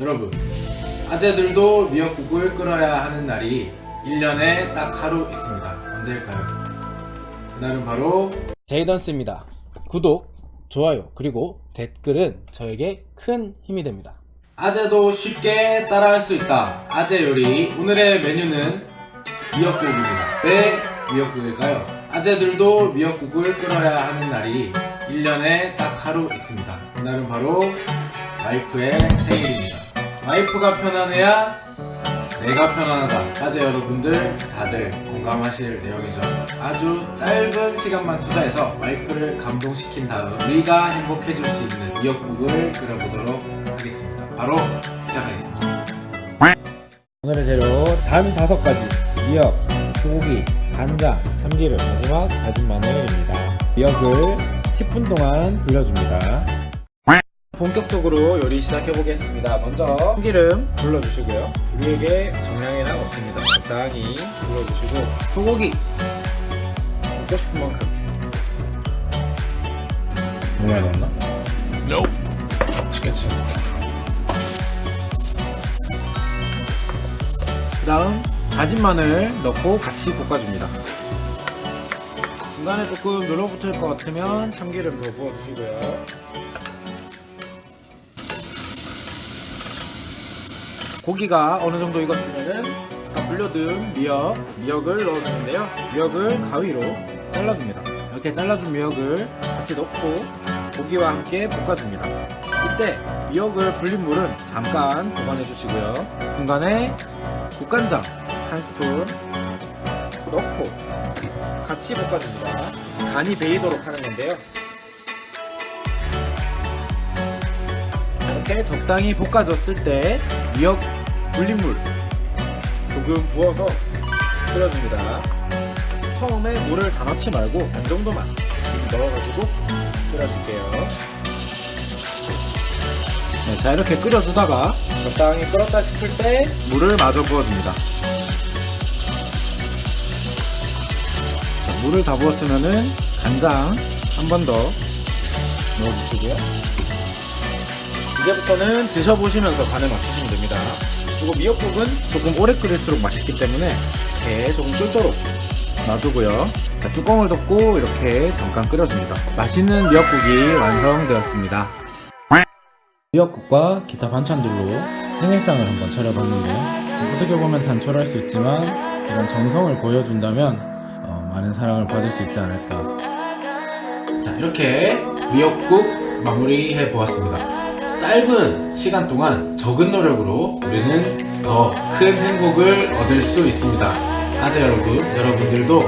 여러분, 아재들도 미역국을 끓여야 하는 날이 1년에 딱 하루 있습니다. 언제일까요? 그날은 바로 제이던스입니다. 구독, 좋아요, 그리고 댓글은 저에게 큰 힘이 됩니다. 아재도 쉽게 따라할 수 있다. 아재 요리. 오늘의 메뉴는 미역국입니다. 왜 미역국일까요? 아재들도 미역국을 끓여야 하는 날이 1년에 딱 하루 있습니다. 그날은 바로 와이프의 생일입니다. 와이프가 편안해야 내가 편안하다. 아재 여러분들 다들 공감하실 내용이죠. 아주 짧은 시간만 투자해서 와이프를 감동시킨 다음 우리가 행복해질 수 있는 미역국을 끓여보도록 하겠습니다. 바로 시작하겠습니다. 오늘의 재료 단 다섯 가지 미역, 소고기, 간장, 참기름, 마지막 다진 마늘입니다. 미역을 10분 동안 불려줍니다. 본격적으로 요리 시작해 보겠습니다. 먼저 참기름 불러주시고요. 우리에게 정량이란 없습니다. 적당히 불러주시고 소고기 먹고 싶은 만큼. 너무 많이 넣었나? 맛있겠지. 그다음 다진 마늘 넣고 같이 볶아줍니다. 중간에 조금 눌러붙을 것 같으면 참기름 더 부어주시고요. 고기가 어느 정도 익었으면은 아까 불려둔 미역, 미역을 넣어주는데요. 미역을 가위로 잘라줍니다. 이렇게 잘라준 미역을 같이 넣고 고기와 함께 볶아줍니다. 이때 미역을 불린 물은 잠깐 보관해 주시고요. 중간에 국간장 한 스푼 넣고 같이 볶아줍니다. 간이 배이도록 하는 건데요. 이렇게 적당히 볶아졌을 때 미역 불린 물 조금 부어서 끓여줍니다. 처음에 물을 다 넣지 말고 반 정도만 좀 넣어가지고 끓여줄게요. 네, 자 이렇게 끓여주다가 적당히 끓었다 싶을 때 물을 마저 부어줍니다. 자, 물을 다 부었으면은 간장 한 번 더 넣어주시고요. 이제부터는 드셔보시면서 간을 맞추시면 됩니다. 그리고 미역국은 조금 오래 끓일수록 맛있기 때문에 이렇게 조금 끓도록 놔두고요. 자, 뚜껑을 덮고 이렇게 잠깐 끓여줍니다. 맛있는 미역국이 완성되었습니다. 미역국과 기타 반찬들로 생일상을 한번 차려봤는데요. 어떻게 보면 단촐할 수 있지만 이런 정성을 보여준다면 어, 많은 사랑을 받을 수 있지 않을까. 자 이렇게 미역국 마무리해 보았습니다. 짧은 시간 동안 적은 노력으로 우리는 더 큰 행복을 얻을 수 있습니다. 아재 여러분, 여러분들도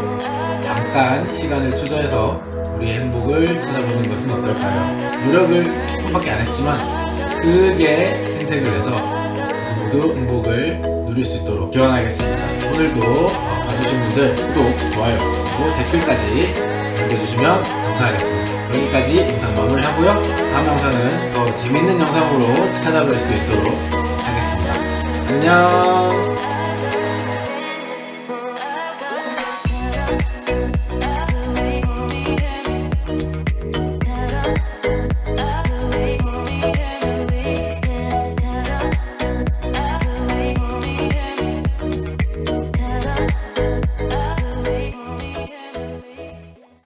잠깐 시간을 투자해서 우리의 행복을 찾아보는 것은 어떨까요? 노력을 조금밖에 안 했지만 크게 생색을 해서 모두 행복을 누릴 수 있도록 기원하겠습니다. 오늘도 어, 봐주신 분들 구독, 좋아요, 그리고 댓글까지 남겨주시면 감사하겠습니다. 여기까지 영상 마무리 하고요. 다음 영상은 더 재밌는 영상으로 찾아뵐 수 있도록 하겠습니다. 안녕.